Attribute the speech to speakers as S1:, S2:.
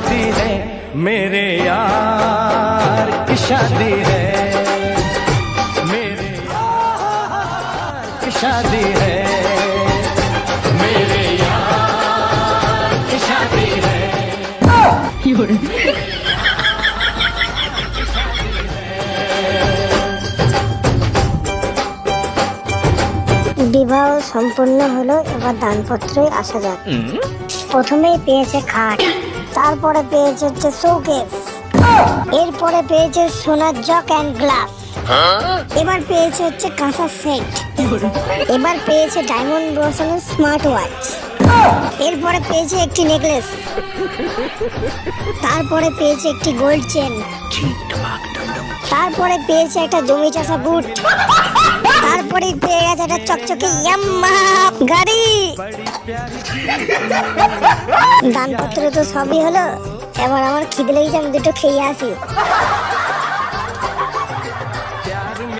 S1: शादी है मेरे यार की शादी है मेरे यार की शादी है मेरे यार की शादी है
S2: বিবাহ সম্পূর্ণ হলো এবার দানপত্রে আসা যাক প্রথমেই পেয়েছে খাট তারপরে পেয়েছে হচ্ছে শোকেস। এরপরে পেয়েছে সোনার জক অ্যান্ড গ্লাস এবার পেয়েছে হচ্ছে কাঁসার সেট এবার পেয়েছে ডায়মন্ড বসানোর স্মার্ট ওয়াচ এরপরে পেয়েছে একটি নেকলেস তারপরে পেয়েছে একটি গোল্ড চেন তারপরে পেয়েছে একটা জমি চাষা বুট তারপরে পেয়ে গেছে একটা চকচকে ইয়াম্মাহা গাড়ি। দানপত্র তো সবই হলো। এবার আমার খিদে লেগেছে আমি দুটো খেয়ে আসি।